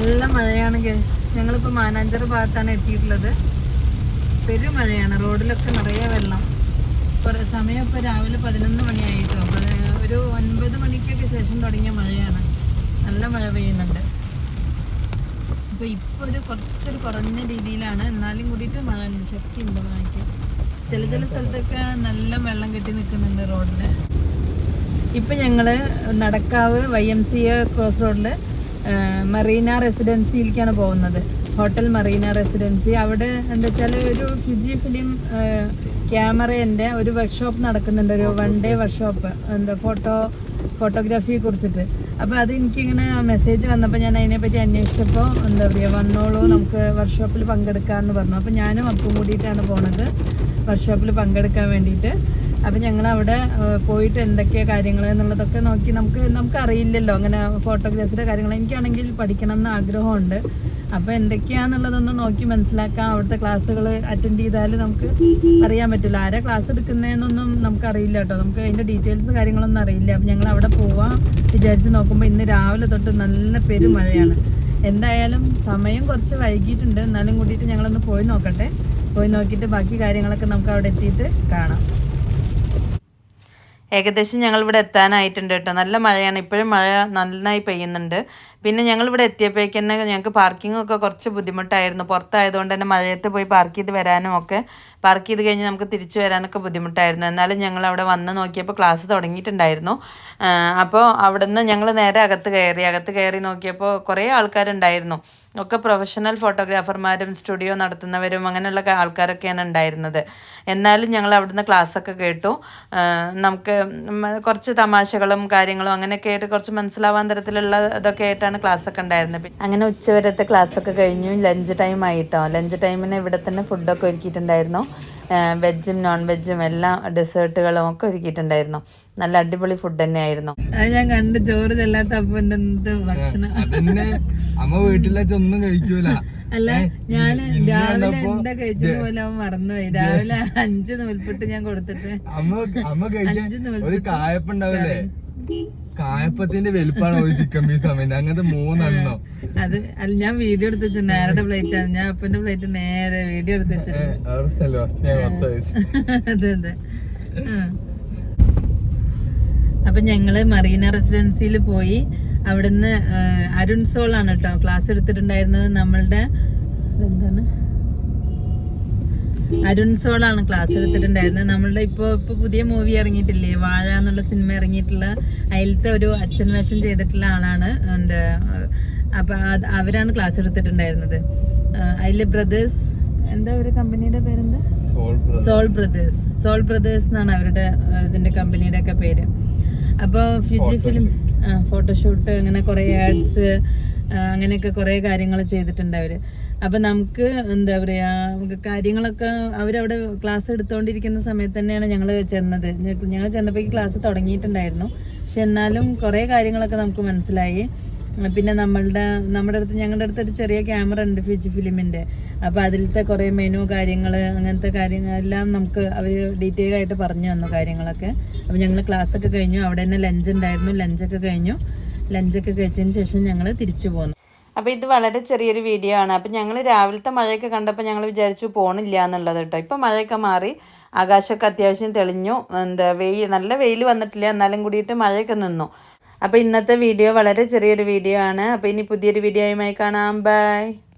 നല്ല മഴയാണ് ഗൈസ് ഞങ്ങളിപ്പോൾ മാനാഞ്ചറ ഭാഗത്താണ് എത്തിയിട്ടുള്ളത്. പെരുമഴയാണ്. റോഡിലൊക്കെ നിറയെ വെള്ളം. സമയം ഇപ്പോൾ രാവിലെ പതിനൊന്ന് മണിയായിട്ടോ. ഒരു ഒൻപത് മണിക്കൊക്കെ ശേഷം തുടങ്ങിയ മഴയാണ്. നല്ല മഴ പെയ്യുന്നുണ്ട്. അപ്പോൾ ഇപ്പോൾ ഒരു കുറച്ചൊരു കുറഞ്ഞ രീതിയിലാണ്. എന്നാലും കൂടിയിട്ട് മഴ ഉണ്ട്. ശക്തി ഉണ്ട് മഴയ്ക്ക്. ചില ചില സ്ഥലത്തൊക്കെ നല്ല വെള്ളം കെട്ടി നിൽക്കുന്നുണ്ട് റോഡിൽ ഇപ്പം ഞങ്ങൾ Nadakkavu Y M C A cross റോഡിൽ മറീന റെസിഡൻസിയിലേക്കാണ് പോകുന്നത്. Hotel Marina residency. അവിടെ എന്താ വെച്ചാൽ ഒരു ഫിജി ഫിലിം ക്യാമറേന്റെ ഒരു വർക്ക്ഷോപ്പ് നടക്കുന്നുണ്ട്. ഒരു വൺ ഡേ വർക്ക്ഷോപ്പ് എന്താ ഫോട്ടോ ഫോട്ടോഗ്രാഫിയെ കുറിച്ചിട്ട്. അപ്പോൾ അത് എനിക്കിങ്ങനെ മെസ്സേജ് വന്നപ്പോൾ ഞാൻ അതിനെപ്പറ്റി അന്വേഷിച്ചപ്പോൾ എന്താ പറയുക വന്നോളൂ നമുക്ക് വർക്ക്ഷോപ്പിൽ പങ്കെടുക്കാമെന്ന് പറഞ്ഞു. അപ്പോൾ ഞാനും അപ്പം കൂടിയിട്ടാണ് പോണത്. വർക്ക്ഷോപ്പിൽ പങ്കെടുക്കാൻ വേണ്ടിയിട്ട്. അപ്പം ഞങ്ങൾ അവിടെ പോയിട്ട് എന്തൊക്കെയാണ് കാര്യങ്ങൾ എന്നുള്ളതൊക്കെ നോക്കി നമുക്ക് നമുക്ക് അറിയില്ലല്ലോ അങ്ങനെ ഫോട്ടോഗ്രാഫിയുടെ കാര്യങ്ങൾ എനിക്കാണെങ്കിൽ പഠിക്കണം എന്ന് ആഗ്രഹമുണ്ട്. അപ്പോൾ എന്തൊക്കെയാണെന്നുള്ളതൊന്ന് നോക്കി മനസ്സിലാക്കാം. അവിടുത്തെ ക്ലാസ്സുകൾ അറ്റൻഡ് ചെയ്താൽ നമുക്ക് അറിയാൻ പറ്റില്ല. ആരാ ക്ലാസ് എടുക്കുന്നതെന്നൊന്നും നമുക്ക് അറിയില്ല കേട്ടോ. നമുക്ക് അതിന്റെ ഡീറ്റെയിൽസ് കാര്യങ്ങളൊന്നും അറിയില്ല. അപ്പം ഞങ്ങൾ അവിടെ പോവാൻ വിചാരിച്ച് നോക്കുമ്പോൾ ഇന്ന് രാവിലെ തൊട്ട് നല്ല പെരുമഴയാണ്. എന്തായാലും സമയം കുറച്ച് വൈകിട്ടുണ്ട് എന്നാലും കൂടിയിട്ട് ഞങ്ങളൊന്ന് പോയി നോക്കട്ടെ. പോയി നോക്കിയിട്ട് ബാക്കി കാര്യങ്ങളൊക്കെ നമുക്ക് അവിടെ എത്തിയിട്ട് കാണാം. ഏകദേശം ഞങ്ങൾ ഇവിടെ എത്താനായിട്ടുണ്ട് കേട്ടോ. നല്ല മഴയാണ്. ഇപ്പോഴും മഴ നന്നായി പെയ്യുന്നുണ്ട്. പിന്നെ ഞങ്ങൾ ഇവിടെ തന്നെ ഞങ്ങൾക്ക് പാർക്കിംഗ് ഒക്കെ കുറച്ച് ബുദ്ധിമുട്ടായിരുന്നു. പുറത്തായതുകൊണ്ട് തന്നെ മഴയത്ത് പോയി പാർക്ക് ചെയ്ത് വരാനും ഒക്കെ പാർക്ക് ചെയ്ത് കഴിഞ്ഞ് നമുക്ക് തിരിച്ചു വരാനൊക്കെ ബുദ്ധിമുട്ടായിരുന്നു. എന്നാലും ഞങ്ങൾ അവിടെ വന്ന് നോക്കിയപ്പോൾ ക്ലാസ് തുടങ്ങിയിട്ടുണ്ടായിരുന്നു. അപ്പോൾ അവിടെ നിന്ന് ഞങ്ങൾ നേരെ അകത്ത് കയറി അകത്ത് കയറി നോക്കിയപ്പോൾ കുറേ ആൾക്കാരുണ്ടായിരുന്നു. ഒക്കെ പ്രൊഫഷണൽ ഫോട്ടോഗ്രാഫർമാരും സ്റ്റുഡിയോ നടത്തുന്നവരും അങ്ങനെയുള്ള ആൾക്കാരൊക്കെയാണ് ഉണ്ടായിരുന്നത്. എന്നാലും ഞങ്ങൾ അവിടുന്ന് ക്ലാസ്സൊക്കെ കേട്ടു. നമുക്ക് കുറച്ച് തമാശകളും കാര്യങ്ങളും അങ്ങനെയൊക്കെ ആയിട്ട് കുറച്ച് മനസ്സിലാവാൻ തരത്തിലുള്ള ഇതൊക്കെ ആയിട്ടാണ് ക്ലാസ്സൊക്കെ ഉണ്ടായിരുന്നത്. അങ്ങനെ ഉച്ചവരത്തെ ക്ലാസ്സൊക്കെ കഴിഞ്ഞു. ലഞ്ച് ടൈം ആയിട്ടോ? ലഞ്ച് ടൈമിന് ഇവിടെ തന്നെ ഫുഡൊക്കെ ഒരുക്കിയിട്ടുണ്ടായിരുന്നു? വെജും നോൺ വെജും എല്ലാ ഡെസേർട്ടുകളും ഒക്കെ ഒരുക്കിയിട്ടുണ്ടായിരുന്നു. നല്ല അടിപൊളി ഫുഡ് തന്നെയായിരുന്നു. ഞാൻ കണ്ട് ചോറ് ചെല്ലാത്ത അപ്പന്റെ ഭക്ഷണം? അമ്മ കഴിക്കൂല. അല്ല ഞാൻ രാവിലെ എന്താ കഴിച്ചത് പോലെ അവൻ മറന്നുപോയി. രാവിലെ അഞ്ച് നൂൽപ്പിട്ട് ഞാൻ കൊടുത്തിട്ട് അമ്മ അമ്മ കഴിക്കാൻ അഞ്ച് ഒരു നൂൽപ്പെട്ട് കായപ്പുണ്ടാവില്ലേ കായപ്പത്തിന്റെ വലുപ്പാണ് ഒരു ചിക്കൻ പീസ് അമ്മേന്റെ അങ്ങനത്തെ മൂന്നെണ്ണോ. അത് അല്ല ഞാൻ വീഡിയോ എടുത്ത് വെച്ചു നേരുടെ പ്ലേറ്റ് ആണ്. ഞാൻ അപ്പന്റെ പ്ലേറ്റ് നേരെ വീഡിയോ എടുത്ത് അതെ അതെ. അപ്പൊ ഞങ്ങൾ മറീന റെസിഡൻസിയിൽ പോയി. അവിടുന്ന് അരുൺ സോൾ ആണ് കേട്ടോ ക്ലാസ് എടുത്തിട്ടുണ്ടായിരുന്നത്. നമ്മളുടെ എന്താണ് അരുൺ സോളാണ് ക്ലാസ് എടുത്തിട്ടുണ്ടായിരുന്നത്. നമ്മളുടെ ഇപ്പൊ ഇപ്പൊ പുതിയ മൂവി ഇറങ്ങിയിട്ടില്ലേ? വാഴ എന്നുള്ള സിനിമ ഇറങ്ങിയിട്ടുള്ള അതിലത്തെ ഒരു അച്ഛൻ വേഷം ചെയ്തിട്ടുള്ള ആളാണ് എന്താ അപ്പൊ അവരാണ് ക്ലാസ് എടുത്തിട്ടുണ്ടായിരുന്നത്. അതിലെ ബ്രദേഴ്സ് എന്താ അവരുടെ കമ്പനിയുടെ പേരെന്താ? സോൾ ബ്രദേഴ്സ് സോൾ ബ്രദേഴ്സ് എന്നാണ് അവരുടെ ഇതിന്റെ കമ്പനിയുടെ ഒക്കെ പേര്. അപ്പോൾ ഫ്യൂജി ഫിലിം ഫോട്ടോഷൂട്ട് അങ്ങനെ കുറേ ആഡ്സ് അങ്ങനെയൊക്കെ കുറേ കാര്യങ്ങൾ ചെയ്തിട്ടുണ്ട് അവർ അപ്പം നമുക്ക് എന്താ പറയുക കാര്യങ്ങളൊക്കെ അവരവിടെ ക്ലാസ് എടുത്തുകൊണ്ടിരിക്കുന്ന സമയത്ത് തന്നെയാണ് ഞങ്ങൾ ചെന്നത്. ഞങ്ങൾ ചെന്നപ്പോഴേക്ക് ക്ലാസ് തുടങ്ങിയിട്ടുണ്ടായിരുന്നു. പക്ഷെ എന്നാലും കുറേ കാര്യങ്ങളൊക്കെ നമുക്ക് മനസ്സിലായി. പിന്നെ നമ്മളുടെ നമ്മുടെ അടുത്ത് ഞങ്ങളുടെ അടുത്ത് ഒരു ചെറിയ ക്യാമറ ഉണ്ട് ഫിജി ഫിലിമിന്റെ അപ്പോൾ അതിലത്തെ കുറേ മെനു കാര്യങ്ങൾ അങ്ങനത്തെ കാര്യങ്ങൾ എല്ലാം നമുക്ക് അവർ ഡീറ്റെയിൽ ആയിട്ട് പറഞ്ഞു തന്നു കാര്യങ്ങളൊക്കെ. അപ്പോൾ ഞങ്ങൾ ക്ലാസ്സൊക്കെ കഴിഞ്ഞു. അവിടെ തന്നെ ലഞ്ച് ഉണ്ടായിരുന്നു. ലഞ്ചൊക്കെ കഴിഞ്ഞു. ലഞ്ചൊക്കെ കഴിച്ചതിന് ശേഷം ഞങ്ങൾ തിരിച്ചു പോന്നു. അപ്പോൾ ഇത് വളരെ ചെറിയൊരു വീഡിയോ ആണ്. അപ്പോൾ ഞങ്ങൾ രാവിലത്തെ മഴയൊക്കെ കണ്ടപ്പോൾ ഞങ്ങൾ വിചാരിച്ചു പോണില്ല എന്നുള്ളത് കേട്ടോ. ഇപ്പോൾ മഴയൊക്കെ മാറി ആകാശമൊക്കെ അത്യാവശ്യം തെളിഞ്ഞു. എന്താ വെയിൽ നല്ല വെയിൽ വന്നിട്ടില്ല. എന്നാലും കൂടിയിട്ട് മഴയൊക്കെ നിന്നു. അപ്പോൾ ഇന്നത്തെ വീഡിയോ വളരെ ചെറിയൊരു വീഡിയോ ആണ്. അപ്പോൾ ഇനി പുതിയൊരു വീഡിയോയുമായി കാണാം. ബൈ